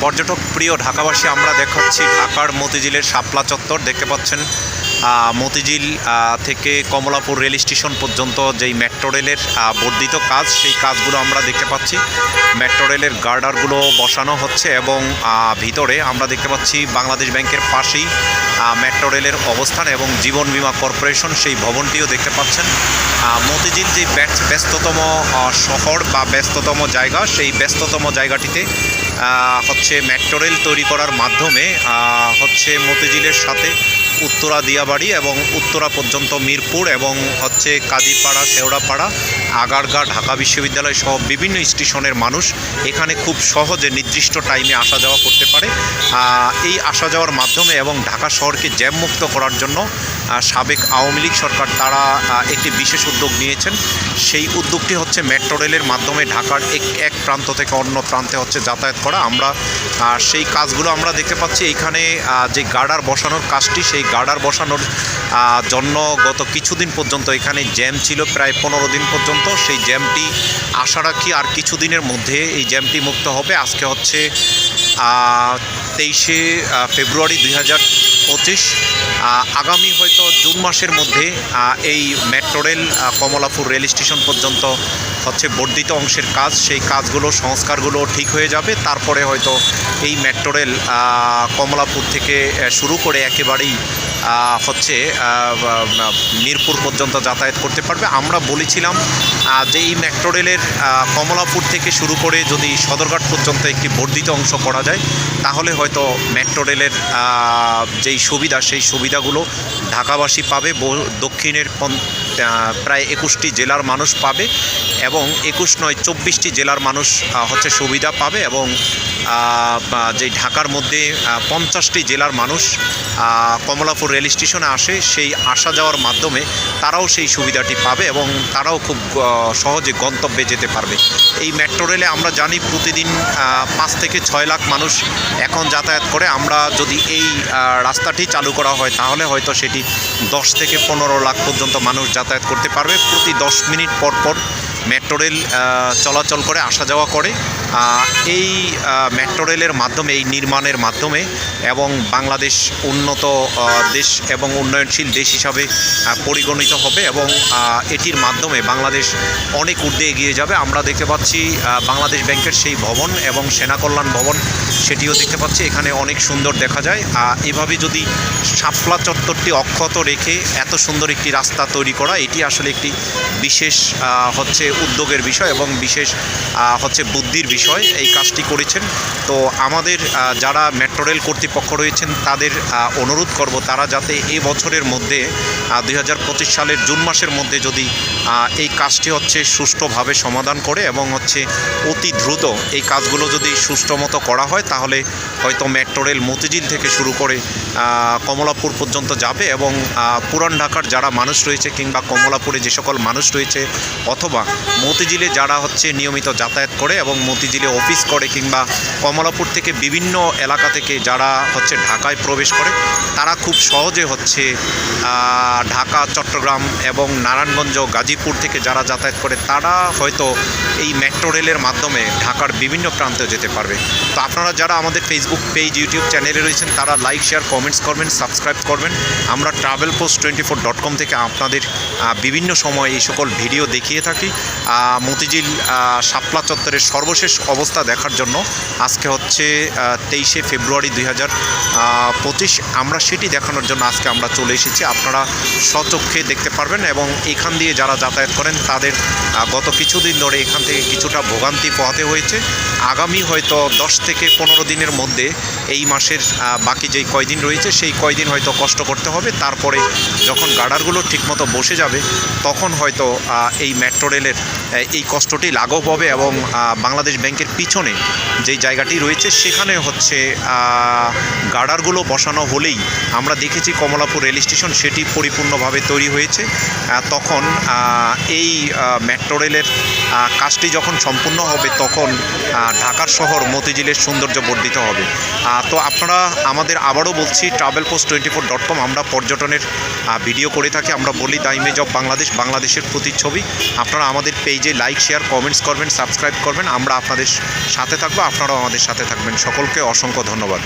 পর্যটক প্রিয় ঢাকাবাসী, আমরা দেখাচ্ছি ঢাকার মতিঝিলের শাপলা চত্বর। দেখতে পাচ্ছেন মতিঝিল থেকে কমলাপুর রেল স্টেশন পর্যন্ত যেই মেট্রো রেলের বর্ধিত কাজ, সেই কাজগুলো আমরা দেখতে পাচ্ছি। মেট্রো রেলের গার্ডারগুলো বসানো হচ্ছে এবং ভিতরে আমরা দেখতে পাচ্ছি বাংলাদেশ ব্যাংকের পাশেই মেট্রো রেলের অবস্থান এবং জীবন বীমা কর্পোরেশন, সেই ভবনটিও দেখতে পাচ্ছেন। মতিঝিল যে ব্যস্ত- ব্যস্ততম শহর বা ব্যস্ততম জায়গা, সেই ব্যস্ততম জায়গাটিতে হচ্ছে মেট্রো তৈরি করার মাধ্যমে হচ্ছে মতিঝিলের সাথে উত্তরা দিয়াবাড়ি এবং উত্তরা পর্যন্ত মিরপুর এবং হচ্ছে কাদিপাড়া, শেওড়াপাড়া, আগারগা, ঢাকা বিশ্ববিদ্যালয় সহ বিভিন্ন স্টেশনের মানুষ এখানে খুব সহজে নির্দিষ্ট টাইমে আসা যাওয়া করতে পারে। এই আসা যাওয়ার মাধ্যমে এবং ঢাকা শহরকে জ্যামমুক্ত করার জন্য সাবেক আওয়ামী লীগ সরকার তারা একটি বিশেষ উদ্যোগ নিয়েছেন। সেই উদ্যোগটি হচ্ছে মেট্রো রেলের মাধ্যমে ঢাকার এক এক প্রান্ত থেকে অন্য প্রান্তে হচ্ছে যাতায়াত করা। আমরা সেই কাজগুলো আমরা দেখতে পাচ্ছি। এখানে যে গার্ডার বসানোর কাজটি, সেই গার্ডার বসানোর জন্য গত কিছুদিন পর্যন্ত এখানে জ্যাম ছিল, প্রায় পনেরো দিন পর্যন্ত। সেই জ্যামটি আশা রাখি আর কিছুদিনের মধ্যে এই জ্যামটি মুক্ত হবে। আজকে হচ্ছে তেইশে ফেব্রুয়ারি দুই হাজার পঁচিশ আগামী হয়তো জুন মাসের মধ্যে এই metro rail Kamalapur rail station পর্যন্ত হচ্ছে বর্ধিত অংশের কাজ। সেই কাজগুলো, সংস্কারগুলো ঠিক হয়ে যাবে। তারপরে হয়তো এই মেট্রো রেল কমলাপুর থেকে শুরু করে একেবারেই হচ্ছে মিরপুর পর্যন্ত যাতায়াত করতে পারবে। আমরা বলেছিলাম যে এই মেট্রো রেলের কমলাপুর থেকে শুরু করে যদি সদরঘাট পর্যন্ত একটি বর্ধিত অংশ করা যায়, তাহলে হয়তো মেট্রো রেলের যেই সুবিধা, সেই সুবিধাগুলো ঢাকাবাসী পাবে। দক্ষিণের প্রায় একুশটি জেলার মানুষ পাবে এবং একুশ নয়, চব্বিশটি জেলার মানুষ হচ্ছে সুবিধা পাবে এবং যে ঢাকার মধ্যে পঞ্চাশটি জেলার মানুষ কমলাপুর রেল স্টেশনে আসে, সেই আসা যাওয়ার মাধ্যমে তারাও সেই সুবিধাটি পাবে এবং তারাও খুব সহজে গন্তব্যে যেতে পারবে। এই মেট্রো রেলে আমরা জানি প্রতিদিন পাঁচ থেকে ছয় লাখ মানুষ এখন যাতায়াত করে। আমরা যদি এই রাস্তাটি চালু করা হয়, তাহলে হয়তো সেটি দশ থেকে পনেরো লাখ পর্যন্ত মানুষ যাতায়াত করতে পারবে। প্রতি দশ মিনিট পর পর মেট্রো রেল চলাচল করে আসা যাওয়া করে। এই মেট্রো রেলের মাধ্যমে, এই নির্মাণের মাধ্যমে এবং বাংলাদেশ উন্নত দেশ এবং উন্নয়নশীল দেশ হিসাবে পরিগণিত হবে এবং এটির মাধ্যমে বাংলাদেশ অনেক ঊর্ধ্বে এগিয়ে যাবে। আমরা দেখতে পাচ্ছি বাংলাদেশ ব্যাংকের সেই ভবন এবং সেনা কল্যাণ ভবন, সেটিও দেখতে পাচ্ছি। এখানে অনেক সুন্দর দেখা যায়। এভাবে যদি শাপলা চত্বরটি অক্ষত রেখে এত সুন্দর একটি রাস্তা তৈরি করা, এটি আসলে একটি বিশেষ হচ্ছে উদ্যোগের বিষয় এবং বিশেষ হচ্ছে বুদ্ধির বিষয়। এই কাজটি করেছেন। তো আমাদের যারা মেট্রো রেল কর্তৃপক্ষ রয়েছেন, তাদের অনুরোধ করব তারা যাতে এই বছরের মধ্যে দুই হাজার পঁচিশ সালের জুন মাসের মধ্যে যদি এই কাজটি হচ্ছে সুষ্ঠুভাবে সমাধান করে এবং হচ্ছে অতি দ্রুত এই কাজগুলো যদি সুষ্ঠু মতো করা হয়, তাহলে হয়তো মেট্রো রেল মতিঝিল থেকে শুরু করে কমলাপুর পর্যন্ত যাবে এবং পুরান ঢাকার যারা মানুষ রয়েছে কিংবা কমলাপুরে যে সকল মানুষ রয়েছে অথবা মতিঝিলে যারা হচ্ছে নিয়মিত যাতায়াত করে এবং মতিঝিলে অফিস করে কিংবা কমলাপুর থেকে বিভিন্ন এলাকা থেকে যারা হচ্ছে ঢাকায় প্রবেশ করে, তারা খুব সহজে হচ্ছে ঢাকা, চট্টগ্রাম এবং নারায়ণগঞ্জ গাজীপুর থেকে যারা যাতায়াত করে, তারা হয়তো এই মেট্রো রেলের মাধ্যমে ঢাকার বিভিন্ন প্রান্তে যেতে পারবে। তো আপনারা যারা আমাদের ফেসবুক পেজ ইউটিউব চ্যানেলে রয়েছেন, তারা লাইক শেয়ার কমেন্টস করবেন সাবস্ক্রাইব করবেন। আমরা travel post twenty four dot com থেকে আপনাদের বিভিন্ন সময় এই সকল ভিডিও দেখিয়ে থাকি। মতিঝিল শাপলা চত্বরের সর্বশেষ অবস্থা দেখার জন্য আজকে হচ্ছে তেইশে ফেব্রুয়ারি দুই পঁচিশ। আমরা সেটি দেখানোর জন্য আজকে আমরা চলে এসেছি। আপনারা স্বচক্ষে দেখতে পারবেন এবং এখান দিয়ে যারা যাতায়াত করেন, তাদের গত কিছুদিন ধরে এখান থেকে কিছুটা ভোগান্তি পোহাতে হয়েছে। আগামী হয়তো দশ থেকে পনেরো দিনের মধ্যে এই মাসের বাকি যেই কয়দিন রয়েছে সেই কয়দিন হয়তো কষ্ট করতে হবে। তারপরে যখন গার্ডারগুলো ঠিকমতো বসে যাবে, তখন হয়তো এই মেট্রো রেলের এই কষ্টটি লাঘব হবে এবং বাংলাদেশ ব্যাংকের পিছনে যেই জায়গাটি রয়েছে, সেখানে হচ্ছে গার্ডারগুলো বসানো হলেই আমরা দেখেছি কমলাপুর রেল স্টেশন সেটি পরিপূর্ণভাবে তৈরি হয়েছে। তখন এই মেট্রো রেলের কাজটি যখন সম্পূর্ণ হবে, তখন ঢাকার শহর মতিঝিলের সৌন্দর্য বর্ধিত হবে। তো আপনারা আমাদের আবারও বলছি travel post twenty four dot com আমরা পর্যটনের ভিডিও করে থাকি, আমরা বলি দ্য ইমেজ অফ বাংলাদেশ, বাংলাদেশের প্রতিচ্ছবি। আপনারা আমাদের পেজে লাইক শেয়ার কমেন্টস করবেন সাবস্ক্রাইব করবেন। আমরা আপনাদের সাথে থাকব, আপনারাও আমাদের সাথে থাকবেন। সকলকে অসংখ্য ধন্যবাদ।